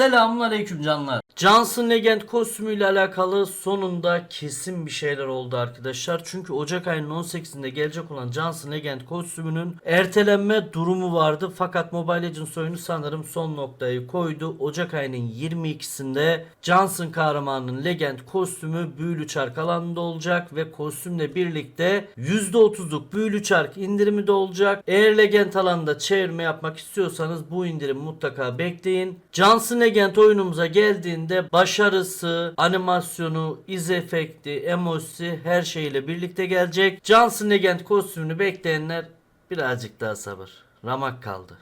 Selamünaleyküm canlar. Johnson Legend kostümüyle alakalı sonunda kesin bir şeyler oldu arkadaşlar. Çünkü Ocak ayının 18'inde gelecek olan Johnson Legend kostümünün ertelenme durumu vardı. Fakat Mobile Legends oyunu sanırım son noktayı koydu. Ocak ayının 22'sinde Johnson kahramanının Legend kostümü büyülü çark alanında olacak ve kostümle birlikte %30'luk büyülü çark indirimi de olacak. Eğer Legend alanında çevirme yapmak istiyorsanız bu indirim mutlaka bekleyin. Johnson Legend oyunumuza geldiğinde başarısı, animasyonu, iz efekti, emojisi her şeyle birlikte gelecek. Johnson Legend kostümünü bekleyenler birazcık daha sabır. Ramak kaldı.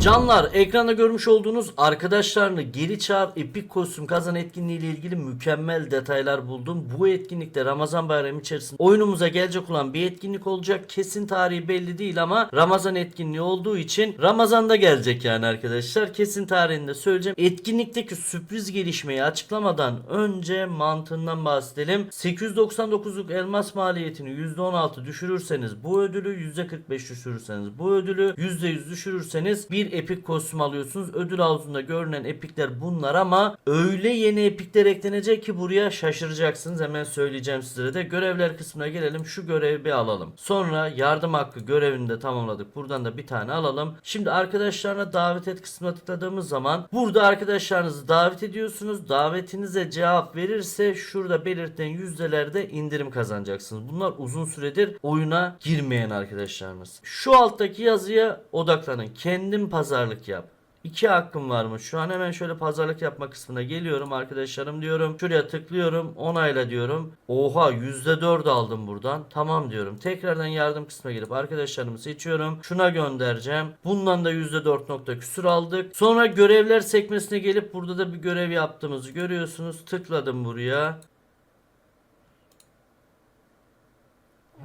Canlar ekranda görmüş olduğunuz arkadaşlarını geri çağır epik kostüm kazan etkinliği ile ilgili mükemmel detaylar buldum. Bu etkinlikte Ramazan bayramı içerisinde oyunumuza gelecek olan bir etkinlik olacak. Kesin tarihi belli değil ama Ramazan etkinliği olduğu için Ramazan'da gelecek yani arkadaşlar. Kesin tarihini de söyleyeceğim. Etkinlikteki sürpriz gelişmeyi açıklamadan önce mantığından bahsedelim. 899'luk elmas maliyetini %16 düşürürseniz bu ödülü %45 düşürürseniz bu ödülü %100 düşürürseniz bir epik kostüm alıyorsunuz. Ödül havuzunda görünen epikler bunlar ama öyle yeni epikler eklenecek ki buraya şaşıracaksınız. Hemen söyleyeceğim sizlere de. Görevler kısmına gelelim. Şu görevi bir alalım. Sonra yardım hakkı görevini de tamamladık. Buradan da bir tane alalım. Şimdi arkadaşlarına davet et kısmına tıkladığımız zaman burada arkadaşlarınızı davet ediyorsunuz. Davetinize cevap verirse şurada belirtilen yüzdelerde indirim kazanacaksınız. Bunlar uzun süredir oyuna girmeyen arkadaşlarımız. Şu alttaki yazıya odaklanın. Kendin pazarlık yap. İki hakkım varmış. Şu an hemen şöyle pazarlık yapma kısmına geliyorum arkadaşlarım diyorum. Şuraya tıklıyorum. Onayla diyorum. Oha %4 aldım buradan. Tamam diyorum. Tekrardan yardım kısmına gelip arkadaşlarımı seçiyorum. Şuna göndereceğim. Bundan da %4 nokta küsür aldık. Sonra görevler sekmesine gelip burada da bir görev yaptığımızı görüyorsunuz. Tıkladım buraya.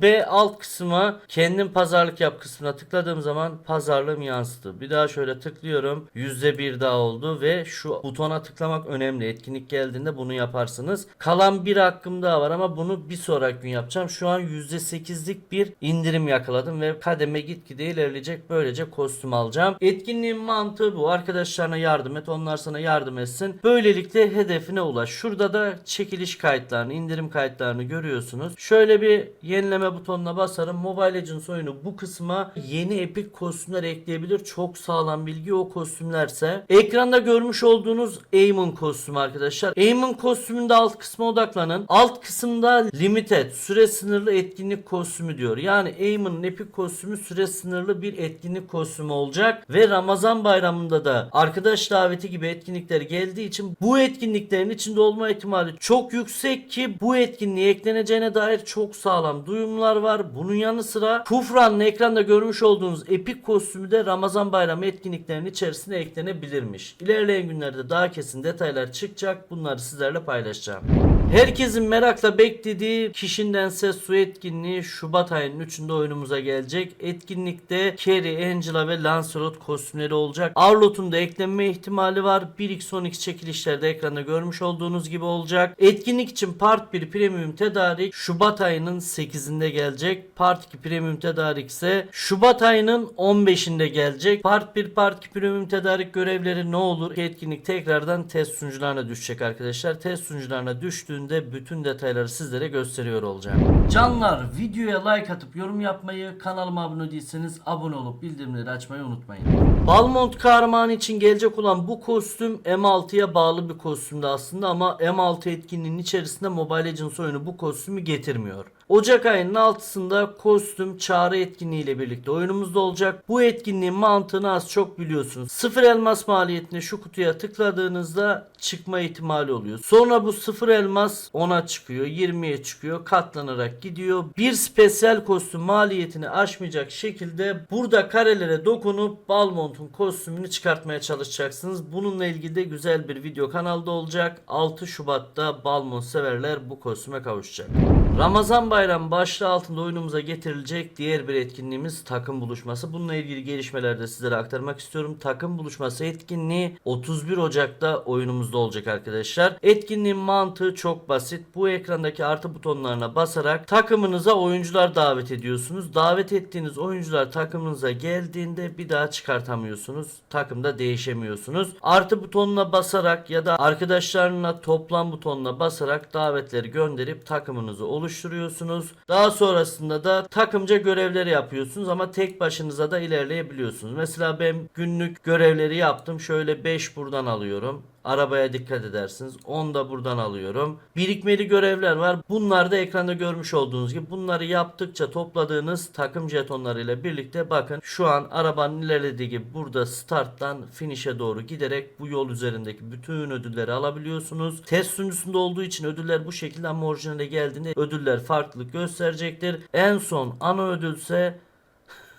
Ve alt kısma kendim pazarlık yap kısmına tıkladığım zaman pazarlığım yansıdı. Bir daha şöyle tıklıyorum. %1 daha oldu ve şu butona tıklamak önemli. Etkinlik geldiğinde bunu yaparsınız. Kalan bir hakkım daha var ama bunu bir sonraki gün yapacağım. Şu an %8'lik bir indirim yakaladım ve kademe gitgide ilerleyecek. Böylece kostüm alacağım. Etkinliğin mantığı bu. Arkadaşlarına yardım et. Onlar sana yardım etsin. Böylelikle hedefine ulaş. Şurada da çekiliş kayıtlarını, indirim kayıtlarını görüyorsunuz. Şöyle bir yenileme butonuna basarım. Mobile Legends oyunu bu kısma yeni epik kostümler ekleyebilir. Çok sağlam bilgi o kostümlerse. Ekranda görmüş olduğunuz Aemon kostümü arkadaşlar. Aemon kostümünde alt kısma odaklanın. Alt kısımda limited süre sınırlı etkinlik kostümü diyor. Yani Aemon'un epik kostümü süre sınırlı bir etkinlik kostümü olacak ve Ramazan bayramında da arkadaş daveti gibi etkinlikler geldiği için bu etkinliklerin içinde olma ihtimali çok yüksek ki bu etkinliğe ekleneceğine dair çok sağlam duyumlar var. Bunun yanı sıra Kufran'ın ekranda görmüş olduğunuz epik kostümü de Ramazan bayramı etkinliklerinin içerisine eklenebilirmiş. İlerleyen günlerde daha kesin detaylar çıkacak. Bunları sizlerle paylaşacağım. Herkesin merakla beklediği kişinden ses su etkinliği Şubat ayının 3'ünde oyunumuza gelecek. Etkinlikte Carrie, Angela ve Lancelot kostümleri olacak. Arlot'un da eklenme ihtimali var. 1x12 çekilişlerde ekranda görmüş olduğunuz gibi olacak. Etkinlik için Part 1 Premium tedarik Şubat ayının 8'inde gelecek. Part 2 Premium tedarik ise Şubat ayının 15'inde gelecek. Part 1 Part 2 Premium tedarik görevleri ne olur? Etkinlik tekrardan test sunucularına düşecek arkadaşlar. Test sunucularına düştüğünde bütün detayları sizlere gösteriyor olacağım. Canlar videoya like atıp yorum yapmayı, kanalıma abone değilseniz abone olup bildirimleri açmayı unutmayın. Balmont kahramanı için gelecek olan bu kostüm M6'ya bağlı bir kostümdü aslında ama M6 etkinliğinin içerisinde Mobile Legends oyunu bu kostümü getirmiyor. Ocak ayının 6'sında kostüm çağrı etkinliğiyle birlikte oyunumuzda olacak. Bu etkinliğin mantığını az çok biliyorsunuz. Sıfır elmas maliyetine şu kutuya tıkladığınızda çıkma ihtimali oluyor. Sonra bu sıfır elmas 10'a çıkıyor, 20'ye çıkıyor, katlanarak gidiyor. Bir spesiyel kostüm maliyetini aşmayacak şekilde burada karelere dokunup Balmont'un kostümünü çıkartmaya çalışacaksınız. Bununla ilgili de güzel bir video kanalda olacak. 6 Şubat'ta Balmont severler bu kostüme kavuşacak. Ramazan bayramı başlığı altında oyunumuza getirilecek diğer bir etkinliğimiz takım buluşması. Bununla ilgili gelişmeleri de sizlere aktarmak istiyorum. Takım buluşması etkinliği 31 Ocak'ta oyunumuzda olacak arkadaşlar. Etkinliğin mantığı çok basit. Bu ekrandaki artı butonlarına basarak takımınıza oyuncular davet ediyorsunuz. Davet ettiğiniz oyuncular takımınıza geldiğinde bir daha çıkartamıyorsunuz. Takımda değişemiyorsunuz. Artı butonuna basarak ya da arkadaşlarına toplam butonuna basarak davetleri gönderip takımınızı oluşturuyorsunuz. Daha sonrasında da takımca görevleri yapıyorsunuz ama tek başınıza da ilerleyebiliyorsunuz. Mesela ben günlük görevleri yaptım. Şöyle 5 buradan alıyorum. Arabaya dikkat edersiniz. 10 da buradan alıyorum. Birikmeli görevler var. Bunlar da ekranda görmüş olduğunuz gibi bunları yaptıkça topladığınız takım jetonlarıyla birlikte bakın şu an arabanın ilerlediği gibi burada starttan finish'e doğru giderek bu yol üzerindeki bütün ödülleri alabiliyorsunuz. Test sunucusunda olduğu için ödüller bu şekilde ama orijinale geldiğinde ödüller farklılık gösterecektir. En son ana ödülse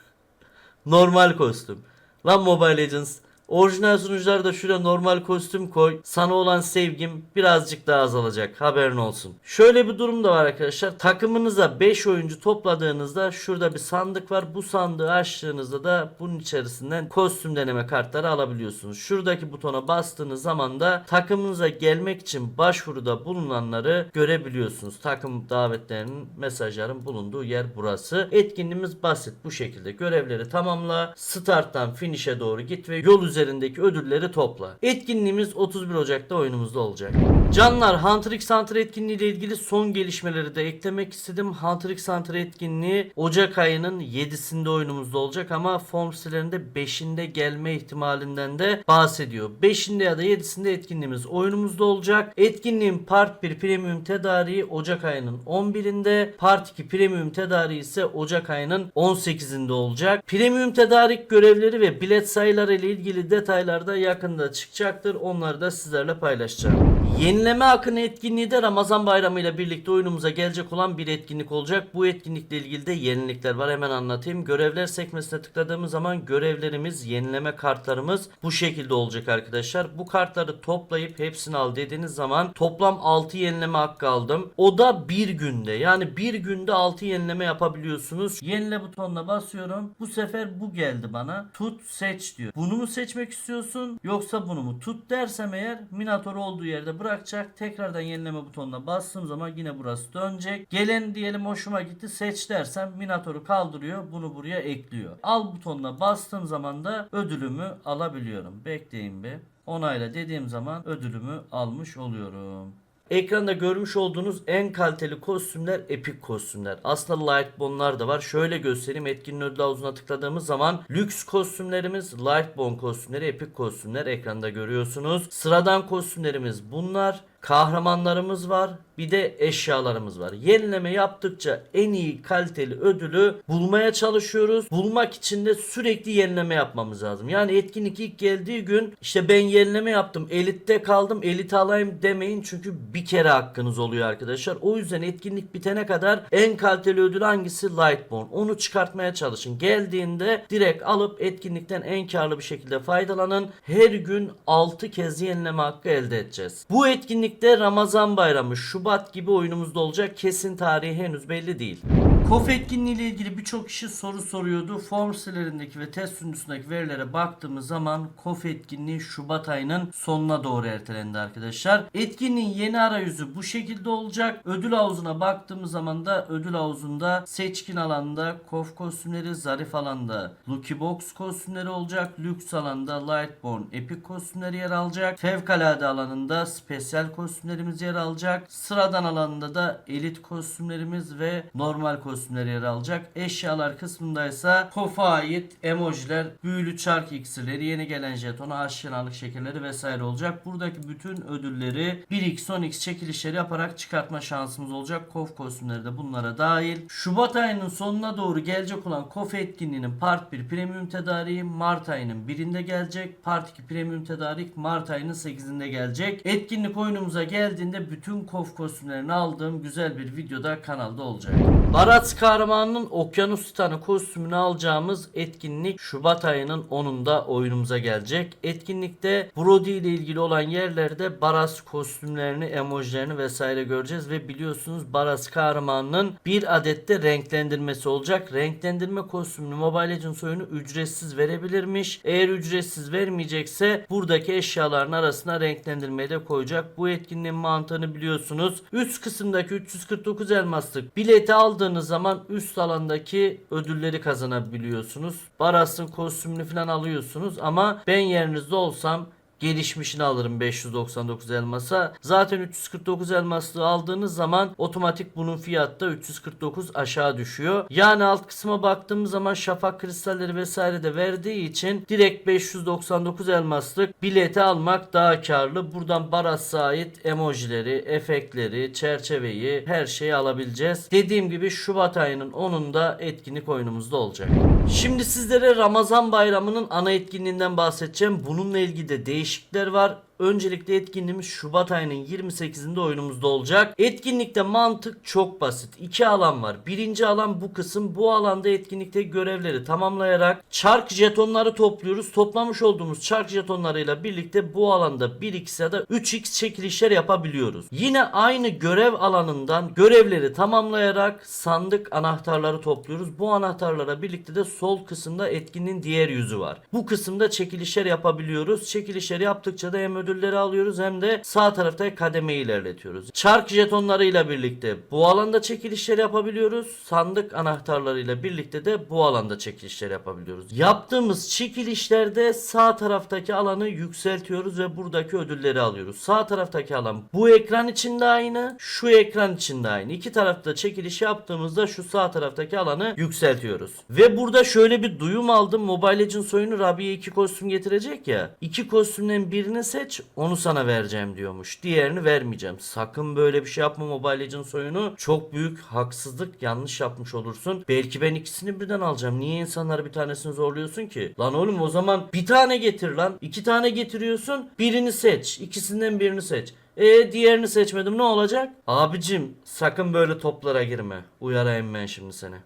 normal kostüm. Lan Mobile Legends. Orijinal sunucularda şuraya normal kostüm koy. Sana olan sevgim birazcık daha azalacak. Haberin olsun. Şöyle bir durum da var arkadaşlar. Takımınıza 5 oyuncu topladığınızda şurada bir sandık var. Bu sandığı açtığınızda da bunun içerisinden kostüm deneme kartları alabiliyorsunuz. Şuradaki butona bastığınız zaman da takımınıza gelmek için başvuruda bulunanları görebiliyorsunuz. Takım davetlerinin mesajların bulunduğu yer burası. Etkinliğimiz basit bu şekilde. Görevleri tamamla. Starttan finish'e doğru git ve yol üzerindeki ödülleri topla. Etkinliğimiz 31 Ocak'ta oyunumuzda olacak. Canlar Hunter x Hunter etkinliği ile ilgili son gelişmeleri de eklemek istedim. Hunter x Hunter etkinliği Ocak ayının 7'sinde oyunumuzda olacak ama form sitelerinde 5'inde gelme ihtimalinden de bahsediyor. 5'inde ya da 7'sinde etkinliğimiz oyunumuzda olacak. Etkinliğin Part 1 Premium tedariği Ocak ayının 11'inde, Part 2 Premium tedariği ise Ocak ayının 18'inde olacak. Premium tedarik görevleri ve bilet sayıları ile ilgili detaylar da yakında çıkacaktır. Onları da sizlerle paylaşacağım. Yenileme akını etkinliği de Ramazan bayramı ile birlikte oyunumuza gelecek olan bir etkinlik olacak. Bu etkinlikle ilgili de yenilikler var. Hemen anlatayım. Görevler sekmesine tıkladığımız zaman görevlerimiz, yenileme kartlarımız bu şekilde olacak arkadaşlar. Bu kartları toplayıp hepsini al dediğiniz zaman toplam 6 yenileme hakkı aldım. O da bir günde. Yani bir günde 6 yenileme yapabiliyorsunuz. Yenile butonuna basıyorum. Bu sefer bu geldi bana. Tut seç diyor. Bunu mu seçmek istiyorsun yoksa bunu mu? Tut dersem eğer Minator olduğu yerde bırakacak. Tekrardan yenileme butonuna bastığım zaman yine burası dönecek. Gelen diyelim hoşuma gitti. Seç dersem Minator'u kaldırıyor. Bunu buraya ekliyor. Al butonuna bastığım zaman da ödülümü alabiliyorum. Bekleyin bir. Onayla dediğim zaman ödülümü almış oluyorum. Ekranda görmüş olduğunuz en kaliteli kostümler epik kostümler. Aslında Lightbone'lar da var. Şöyle göstereyim. Etkinliğin ödül havuzuna tıkladığımız zaman lüks kostümlerimiz, Lightbone kostümleri, epik kostümler ekranda görüyorsunuz. Sıradan kostümlerimiz bunlar. Kahramanlarımız var. Bir de eşyalarımız var. Yenileme yaptıkça en iyi kaliteli ödülü bulmaya çalışıyoruz. Bulmak için de sürekli yenileme yapmamız lazım. Yani etkinlik ilk geldiği gün işte ben yenileme yaptım. Elitte kaldım. Elit alayım demeyin. Çünkü bir kere hakkınız oluyor arkadaşlar. O yüzden etkinlik bitene kadar en kaliteli ödül hangisi? Lightborn. Onu çıkartmaya çalışın. Geldiğinde direkt alıp etkinlikten en karlı bir şekilde faydalanın. Her gün 6 kez yenileme hakkı elde edeceğiz. Bu etkinlikte Ramazan bayramı Şubat gibi oyunumuzda olacak. Kesin tarihi henüz belli değil. KOF etkinliği ile ilgili birçok kişi soru soruyordu. Form sitelerindeki ve test sunucusundaki verilere baktığımız zaman KOF etkinliği Şubat ayının sonuna doğru ertelendi arkadaşlar. Etkinliğin yeni arayüzü bu şekilde olacak. Ödül havuzuna baktığımız zaman da ödül havuzunda seçkin alanda KOF kostümleri, zarif alanda Lucky Box kostümleri olacak. Lüks alanda Lightborn Epic kostümleri yer alacak. Fevkalade alanında spesyal kostümlerimiz yer alacak. Sıradan alanında da elit kostümlerimiz ve normal kostümler yer alacak. Eşyalar kısmında ise KOF'a ait emojiler, büyülü çark iksirleri, yeni gelen jetonu, aşinalık şekerleri vesaire olacak. Buradaki bütün ödülleri 1x 10x çekilişleri yaparak çıkartma şansımız olacak. KOF kostümleri de bunlara dahil. Şubat ayının sonuna doğru gelecek olan KOF etkinliğinin Part 1 Premium tedariği Mart ayının birinde gelecek. Part 2 Premium tedarik Mart ayının 8'inde gelecek. Etkinlik oyunumuza oyunumuza geldiğinde bütün kof kostümlerini aldığım güzel bir videoda kanalda olacak. Barat kahramanının okyanus titanı kostümünü alacağımız etkinlik Şubat ayının 10'unda oyunumuza gelecek. Etkinlikte Brody ile ilgili olan yerlerde Baras kostümlerini, emojilerini vesaire göreceğiz ve biliyorsunuz Baras kahramanının bir adette renklendirmesi olacak. Renklendirme kostümünü Mobile Legends oyunu ücretsiz verebilirmiş. Eğer ücretsiz vermeyecekse buradaki eşyaların arasına renklendirmeyi de koyacak. Bu etkinliğin mantığını biliyorsunuz. Üst kısımdaki 349 elmaslık bileti aldığınız zaman üst alandaki ödülleri kazanabiliyorsunuz. Baras'ın kostümünü falan alıyorsunuz ama ben yerinizde olsam gelişmişini alırım 599 elmasa. Zaten 349 elmaslığı aldığınız zaman otomatik bunun fiyatı da 349 aşağı düşüyor. Yani alt kısma baktığımız zaman şafak kristalleri vesaire de verdiği için direkt 599 elmaslık bileti almak daha karlı. Buradan Baras'a ait emojileri, efektleri, çerçeveyi her şeyi alabileceğiz. Dediğim gibi Şubat ayının 10'unda etkinlik oyunumuzda olacak. Şimdi sizlere Ramazan bayramının ana etkinliğinden bahsedeceğim. Bununla ilgili de değişiklikler var. Öncelikle etkinliğimiz Şubat ayının 28'inde oyunumuzda olacak. Etkinlikte mantık çok basit. İki alan var. Birinci alan bu kısım. Bu alanda etkinlikte görevleri tamamlayarak çark jetonları topluyoruz. Toplamış olduğumuz çark jetonlarıyla birlikte bu alanda 1x ya da 3x çekilişler yapabiliyoruz. Yine aynı görev alanından görevleri tamamlayarak sandık anahtarları topluyoruz. Bu anahtarlara birlikte de sol kısımda etkinliğin diğer yüzü var. Bu kısımda çekilişler yapabiliyoruz. Çekilişler yaptıkça da hem ödülleri alıyoruz hem de sağ tarafta kademeyi ilerletiyoruz. Çark jetonlarıyla birlikte bu alanda çekilişler yapabiliyoruz. Sandık anahtarlarıyla birlikte de bu alanda çekilişler yapabiliyoruz. Yaptığımız çekilişlerde sağ taraftaki alanı yükseltiyoruz ve buradaki ödülleri alıyoruz. Sağ taraftaki alan bu ekran içinde aynı, şu ekran içinde aynı. İki tarafta çekiliş yaptığımızda şu sağ taraftaki alanı yükseltiyoruz. Ve burada şöyle bir duyum aldım. Mobile Legends oyunu Rabbi'ye iki kostüm getirecek ya. İki kostümden birini seç onu sana vereceğim diyormuş. Diğerini vermeyeceğim. Sakın böyle bir şey yapma Mobile Legends oyunu. Çok büyük haksızlık yanlış yapmış olursun. Belki ben ikisini birden alacağım. Niye insanları bir tanesini zorluyorsun ki? Lan oğlum o zaman bir tane getir lan. İki tane getiriyorsun. Birini seç. İkisinden birini seç. E diğerini seçmedim ne olacak? Abicim sakın böyle toplara girme. Uyarayım ben şimdi seni.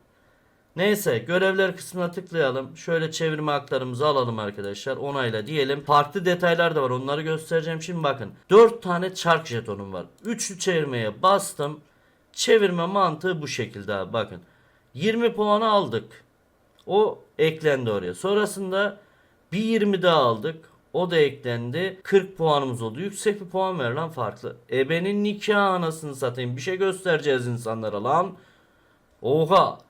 Neyse görevler kısmına tıklayalım. Şöyle çevirme haklarımızı alalım arkadaşlar. Onayla diyelim. Farklı detaylar da var. Onları göstereceğim. Şimdi bakın. 4 tane çark jetonum var. Üçlü çevirmeye bastım. Çevirme mantığı bu şekilde abi. Bakın. 20 puanı aldık. O eklendi oraya. Sonrasında bir 20 daha aldık. O da eklendi. 40 puanımız oldu. Yüksek bir puan ver lan farklı. Ebenin nikah anasını satayım. Bir şey göstereceğiz insanlara lan. Oha.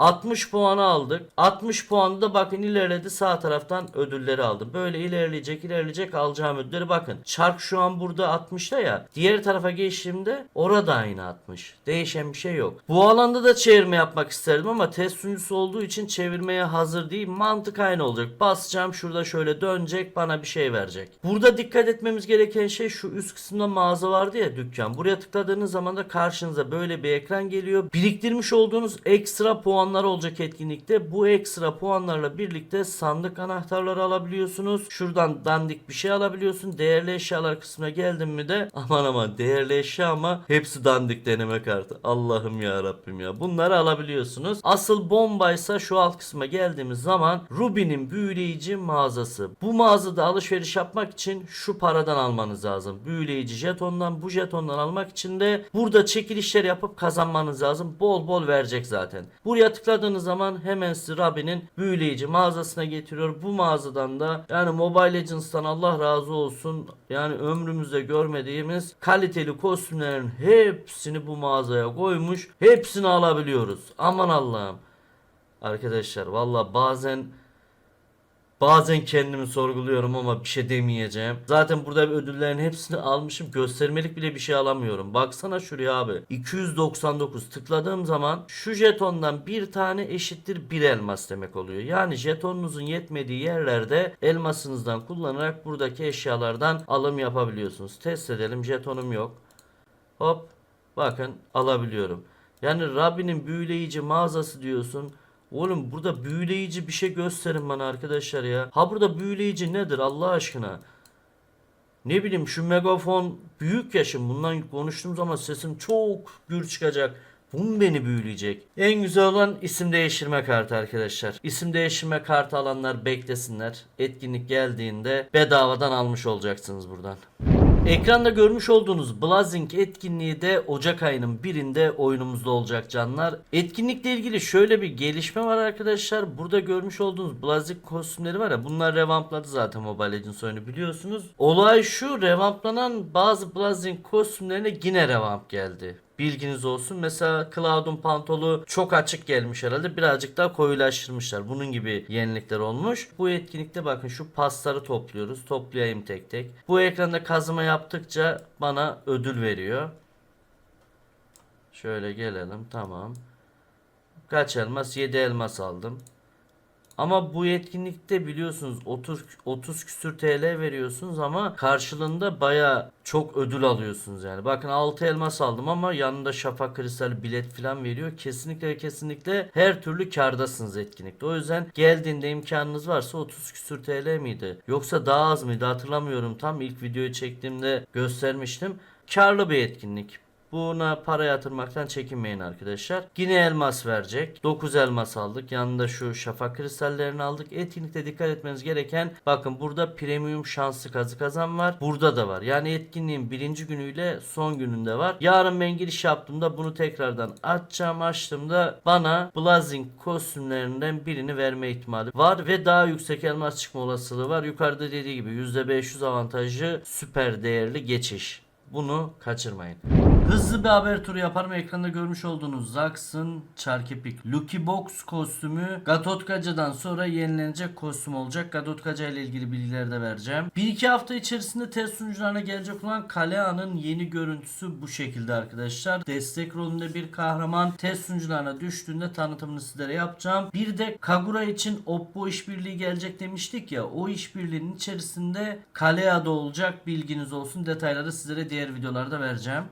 60 puanı aldık. 60 puanı da bakın ilerledi sağ taraftan ödülleri aldım. Böyle ilerleyecek ilerleyecek alacağım ödülleri bakın. Çark şu an burada 60'ta ya. Diğer tarafa geçtiğimde orada aynı 60. Değişen bir şey yok. Bu alanda da çevirme yapmak isterdim ama test sunucusu olduğu için çevirmeye hazır değil. Mantık aynı olacak. Basacağım şurada şöyle dönecek bana bir şey verecek. Burada dikkat etmemiz gereken şey şu üst kısımda mağaza vardı ya dükkan. Buraya tıkladığınız zaman da karşınıza böyle bir ekran geliyor. Biriktirmiş olduğunuz ekstra puanlar olacak etkinlikte. Bu ekstra puanlarla birlikte sandık anahtarları alabiliyorsunuz. Şuradan dandik bir şey alabiliyorsun. Değerli eşyalar kısmına geldin mi de aman aman değerli eşya ama hepsi dandik deneme kartı. Allah'ım ya Rabbim ya. Bunları alabiliyorsunuz. Asıl bombaysa şu alt kısma geldiğimiz zaman Ruby'nin büyüleyici mağazası. Bu mağazada alışveriş yapmak için şu paradan almanız lazım. Büyüleyici jetondan bu jetondan almak için de burada çekilişler yapıp kazanmanız lazım. Bol bol verecek zaten. Buraya tıkladığınız zaman hemen sizi Rabbi'nin büyüleyici mağazasına getiriyor. Bu mağazadan da yani Mobile Legends'tan Allah razı olsun yani ömrümüzde görmediğimiz kaliteli kostümlerin hepsini bu mağazaya koymuş. Hepsini alabiliyoruz. Aman Allah'ım. Arkadaşlar valla bazen Bazen kendimi sorguluyorum ama bir şey demeyeceğim. Zaten burada ödüllerin hepsini almışım. Göstermelik bile bir şey alamıyorum. Baksana şuraya abi. 299 tıkladığım zaman şu jetondan bir tane eşittir bir elmas demek oluyor. Yani jetonunuzun yetmediği yerlerde elmasınızdan kullanarak buradaki eşyalardan alım yapabiliyorsunuz. Test edelim. Jetonum yok. Hop. Bakın alabiliyorum. Yani Rabbinin büyüleyici mağazası diyorsun. Oğlum burada büyüleyici bir şey gösterin bana arkadaşlar ya. Ha burada büyüleyici nedir Allah aşkına? Ne bileyim şu megafon büyük yaşım. Bundan konuştuğum zaman sesim çok gür çıkacak. Bu mu beni büyüleyecek? En güzel olan isim değiştirme kartı arkadaşlar. İsim değiştirme kartı alanlar beklesinler. Etkinlik geldiğinde bedavadan almış olacaksınız buradan. Ekranda görmüş olduğunuz Blazing etkinliği de Ocak ayının birinde oyunumuzda olacak canlar. Etkinlikle ilgili şöyle bir gelişme var arkadaşlar. Burada görmüş olduğunuz Blazing kostümleri var ya bunlar revampladı zaten Mobile Legends oyunu biliyorsunuz. Olay şu revamplanan bazı Blazing kostümlerine yine revamp geldi. Bilginiz olsun. Mesela Cloud'un pantolu çok açık gelmiş herhalde. Birazcık daha koyulaştırmışlar. Bunun gibi yenilikler olmuş. Bu etkinlikte bakın şu pasları topluyoruz. Toplayayım tek tek. Bu ekranda kazıma yaptıkça bana ödül veriyor. Şöyle gelelim. Tamam. Kaç elmas? 7 elmas aldım. Ama bu etkinlikte biliyorsunuz 30 30 küsür TL veriyorsunuz ama karşılığında baya çok ödül alıyorsunuz yani. Bakın 6 elmas aldım ama yanında şafak kristali bilet falan veriyor. Kesinlikle kesinlikle her türlü kardasınız etkinlikte. O yüzden geldiğinde imkanınız varsa 30 küsür TL miydi? Yoksa daha az mıydı hatırlamıyorum. Tam ilk videoyu çektiğimde göstermiştim. Karlı bir etkinlik. Buna para yatırmaktan çekinmeyin arkadaşlar. Yine elmas verecek. 9 elmas aldık. Yanında şu şafak kristallerini aldık. Etkinlikte dikkat etmeniz gereken bakın burada premium şanslı kazı kazan var. Burada da var. Yani etkinliğin birinci günüyle son gününde var. Yarın ben giriş yaptığımda bunu tekrardan açacağım. Açtığımda bana Blazing kostümlerinden birini verme ihtimali var ve daha yüksek elmas çıkma olasılığı var. Yukarıda dediği gibi %500 avantajı süper değerli geçiş. Bunu kaçırmayın. Hızlı bir haber turu yaparım. Ekranda görmüş olduğunuz Zax'ın Çarkepik Lucky Box kostümü Gatotkaca'dan sonra yenilenecek kostüm olacak. Gatotkaca ile ilgili bilgileri de vereceğim. 1-2 hafta içerisinde test sunucularına gelecek olan Kalea'nın yeni görüntüsü bu şekilde arkadaşlar. Destek rolünde bir kahraman test sunucularına düştüğünde tanıtımını sizlere yapacağım. Bir de Kagura için Oppo işbirliği gelecek demiştik ya. O işbirliğinin içerisinde Kalea'da olacak. Bilginiz olsun. Detayları sizlere diğer videolarda vereceğim.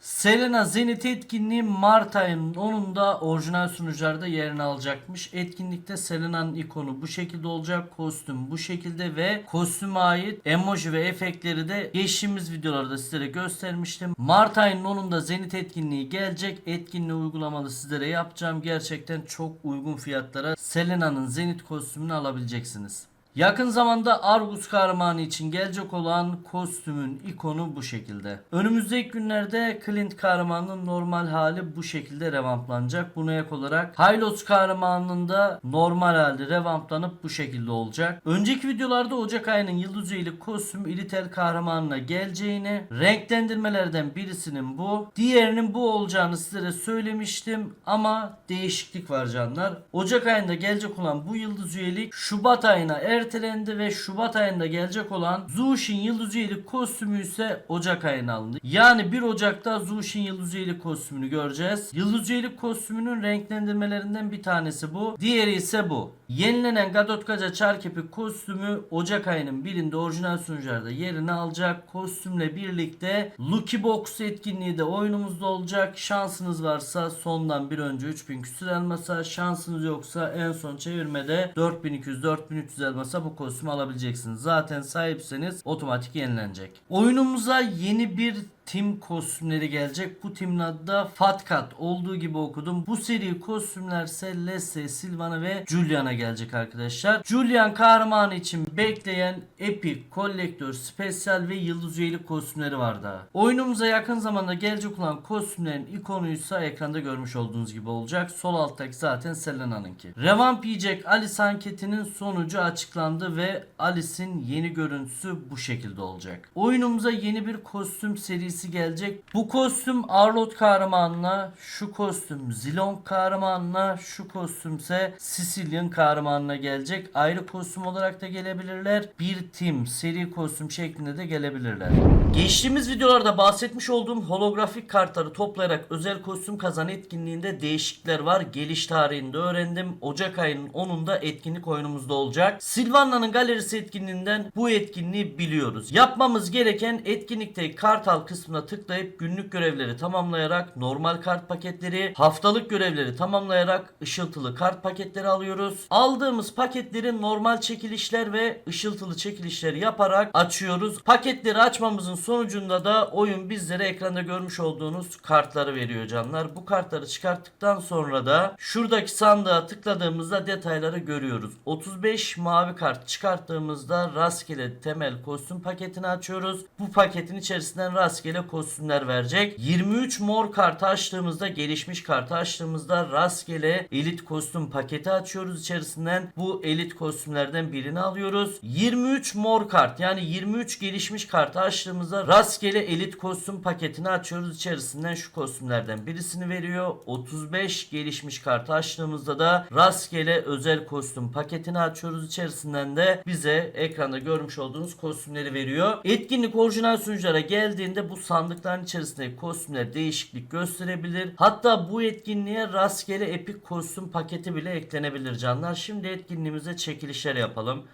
Selena Zenit etkinliği Mart ayının 10'unda orijinal sunucularda yerini alacakmış. Etkinlikte Selena'nın ikonu bu şekilde olacak. Kostüm bu şekilde ve kostüme ait emoji ve efektleri de geçtiğimiz videolarda sizlere göstermiştim. Mart ayının 10'unda Zenit etkinliği gelecek. Etkinliği uygulamalı sizlere yapacağım. Gerçekten çok uygun fiyatlara Selena'nın Zenit kostümünü alabileceksiniz. Yakın zamanda Argus kahramanı için gelecek olan kostümün ikonu bu şekilde. Önümüzdeki günlerde Clint kahramanının normal hali bu şekilde revamplanacak. Buna ek olarak Hylos kahramanının da normal hali revamplanıp bu şekilde olacak. Önceki videolarda Ocak ayının yıldız üyelik kostüm İlitel kahramanına geleceğini, renklendirmelerden birisinin bu, diğerinin bu olacağını sizlere söylemiştim ama değişiklik var canlar. Ocak ayında gelecek olan bu yıldız üyelik Şubat ayına ertelendi ve Şubat ayında gelecek olan Zushin yıldız üyelik kostümü ise Ocak ayına alındı. Yani 1 Ocak'ta Zushin yıldız üyelik kostümünü göreceğiz. Yıldız üyelik kostümünün renklendirmelerinden bir tanesi bu. Diğeri ise bu. Yenilenen Gadotkaca Çarkepik kostümü Ocak ayının birinde orijinal sunucularda yerini alacak. Kostümle birlikte Lucky Box etkinliği de oyunumuzda olacak. Şansınız varsa sondan bir önce 3000 küsür elmasa, şansınız yoksa en son çevirmede 4200-4300 elmasa bu kostümü alabileceksiniz. Zaten sahipseniz otomatik yenilenecek. Oyunumuza yeni bir tim kostümleri gelecek. Bu timin adı da Fatkat olduğu gibi okudum. Bu seri kostümler ise Leslie, Sylvana ve Julian'a gelecek arkadaşlar. Julian kahramanı için bekleyen Epic, Collector, Spesyal ve Yıldız üyelik kostümleri var daha. Oyunumuza yakın zamanda gelecek olan kostümlerin ikonuysa ekranda görmüş olduğunuz gibi olacak. Sol alttaki zaten Selena'nınki. Revamp yiyecek Alice anketinin sonucu açıklandı ve Alice'in yeni görüntüsü bu şekilde olacak. Oyunumuza yeni bir kostüm serisi gelecek. Bu kostüm Arlot kahramanına, şu kostüm Zilong kahramanına, şu kostümse Sicilian kahramanına gelecek. Ayrı kostüm olarak da gelebilirler. Bir tim seri kostüm şeklinde de gelebilirler. Geçtiğimiz videolarda bahsetmiş olduğum holografik kartları toplayarak özel kostüm kazan etkinliğinde değişiklikler var. Geliş tarihini de öğrendim. Ocak ayının 10'unda etkinlik oyunumuzda olacak. Silvanla'nın galerisi etkinliğinden bu etkinliği biliyoruz. Yapmamız gereken etkinlikte kartal kısmı kısmına tıklayıp günlük görevleri tamamlayarak normal kart paketleri, haftalık görevleri tamamlayarak ışıltılı kart paketleri alıyoruz. Aldığımız paketleri normal çekilişler ve ışıltılı çekilişler yaparak açıyoruz. Paketleri açmamızın sonucunda da oyun bizlere ekranda görmüş olduğunuz kartları veriyor canlar. Bu kartları çıkarttıktan sonra da şuradaki sandığa tıkladığımızda detayları görüyoruz. 35 mavi kart çıkarttığımızda rastgele temel kostüm paketini açıyoruz. Bu paketin içerisinden rastgele kostümler verecek. 23 mor kartı açtığımızda gelişmiş kartı açtığımızda rastgele elit kostüm paketi açıyoruz içerisinden. Bu elit kostümlerden birini alıyoruz. 23 mor kart yani 23 gelişmiş kartı açtığımızda rastgele elit kostüm paketini açıyoruz. İçerisinden şu kostümlerden birisini veriyor. 35 gelişmiş kartı açtığımızda da rastgele özel kostüm paketini açıyoruz. İçerisinden de bize ekranda görmüş olduğunuz kostümleri veriyor. Etkinlik orijinal sunuculara geldiğinde bu sandıkların içerisindeki kostümler değişiklik gösterebilir. Hatta bu etkinliğe rastgele epik kostüm paketi bile eklenebilir canlar. Şimdi etkinliğimize çekilişler yapalım.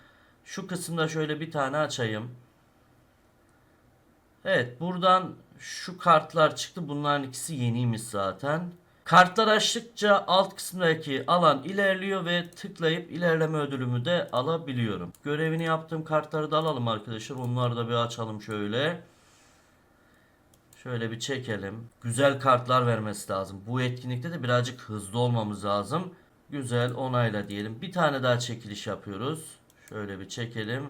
Şu kısımda şöyle bir tane açayım. Evet buradan şu kartlar çıktı. Bunların ikisi yeniymiş zaten. Kartlar açtıkça alt kısımdaki alan ilerliyor ve tıklayıp ilerleme ödülümü de alabiliyorum. Görevini yaptığım kartları da alalım arkadaşlar. Onları da bir açalım şöyle. Şöyle bir çekelim. Güzel kartlar vermesi lazım. Bu etkinlikte de birazcık hızlı olmamız lazım. Güzel onayla diyelim. Bir tane daha çekiliş yapıyoruz. Şöyle bir çekelim.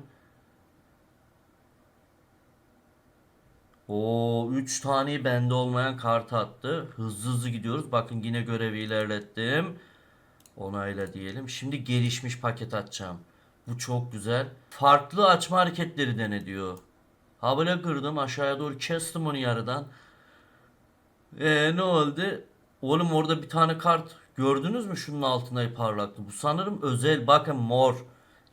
O 3 tane bende olmayan kart attı. Hızlı hızlı gidiyoruz. Bakın yine görevi ilerlettim. Onayla diyelim. Şimdi gelişmiş paket açacağım. Bu çok güzel. Farklı açma hareketleri dene diyor. Ha böyle kırdım aşağıya doğru kestim onu yarıdan. Eee ne oldu? Oğlum orada bir tane kart gördünüz mü şunun altında parlaktı. Bu sanırım özel bakın mor.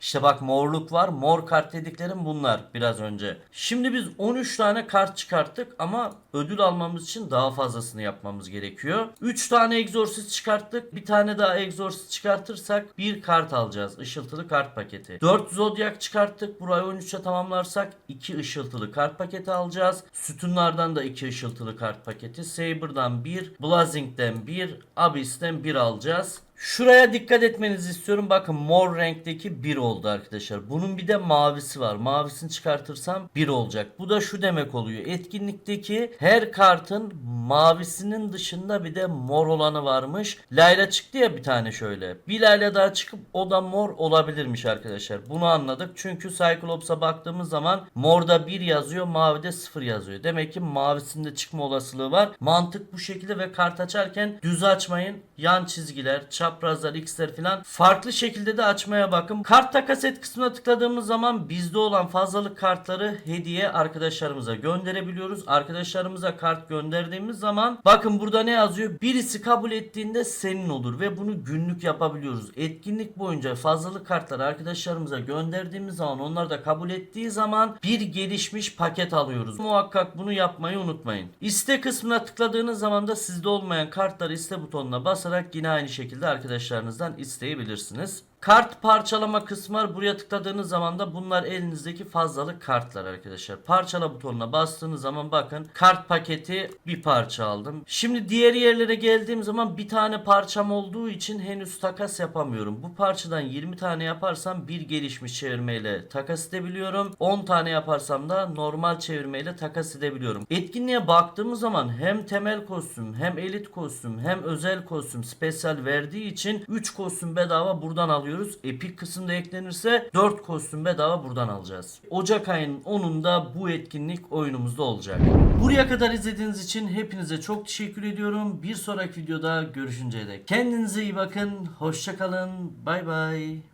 İşte bak morluk var. Mor kart dediklerim bunlar biraz önce. Şimdi biz 13 tane kart çıkarttık ama ödül almamız için daha fazlasını yapmamız gerekiyor. 3 tane egzorsiz çıkarttık. Bir tane daha egzorsiz çıkartırsak bir kart alacağız. Işıltılı kart paketi. 4 zodyak çıkarttık. Burayı 13'e tamamlarsak 2 ışıltılı kart paketi alacağız. Sütunlardan da 2 ışıltılı kart paketi. Saber'dan 1, Blazing'den 1, Abyss'ten 1 alacağız. Şuraya dikkat etmenizi istiyorum. Bakın mor renkteki 1 oldu arkadaşlar. Bunun bir de mavisi var. Mavisini çıkartırsam 1 olacak. Bu da şu demek oluyor. Etkinlikteki her kartın mavisinin dışında bir de mor olanı varmış. Layla çıktı ya bir tane şöyle. Bir Layla daha çıkıp o da mor olabilirmiş arkadaşlar. Bunu anladık. Çünkü Cyclops'a baktığımız zaman morda 1 yazıyor, mavide 0 yazıyor. Demek ki mavisinde çıkma olasılığı var. Mantık bu şekilde ve kart açarken düz açmayın. Yan çizgiler, çaprazlar, x'ler falan farklı şekilde de açmaya bakın. Kart takas et kısmına tıkladığımız zaman bizde olan fazlalık kartları hediye arkadaşlarımıza gönderebiliyoruz. Arkadaşlarımıza kart gönderdiğimiz zaman bakın burada ne yazıyor? Birisi kabul ettiğinde senin olur ve bunu günlük yapabiliyoruz. Etkinlik boyunca fazlalık kartları arkadaşlarımıza gönderdiğimiz zaman onlar da kabul ettiği zaman bir gelişmiş paket alıyoruz. Muhakkak bunu yapmayı unutmayın. İste kısmına tıkladığınız zaman da sizde olmayan kartları iste butonuna basarak yine aynı şekilde arkadaşlarınızdan isteyebilirsiniz. Kart parçalama kısmı var. Buraya tıkladığınız zaman da bunlar elinizdeki fazlalık kartlar arkadaşlar. Parçala butonuna bastığınız zaman bakın kart paketi bir parça aldım. Şimdi diğer yerlere geldiğim zaman bir tane parçam olduğu için henüz takas yapamıyorum. Bu parçadan 20 tane yaparsam bir gelişmiş çevirmeyle takas edebiliyorum. 10 tane yaparsam da normal çevirmeyle takas edebiliyorum. Etkinliğe baktığımız zaman hem temel kostüm hem elit kostüm hem özel kostüm spesyal verdiği için 3 kostüm bedava buradan alıyorum alıyoruz. Epic kısımda eklenirse 4 kostüm bedava buradan alacağız. Ocak ayının 10'unda bu etkinlik oyunumuzda olacak. Buraya kadar izlediğiniz için hepinize çok teşekkür ediyorum. Bir sonraki videoda görüşünceye dek. Kendinize iyi bakın. Hoşçakalın. Bay bay.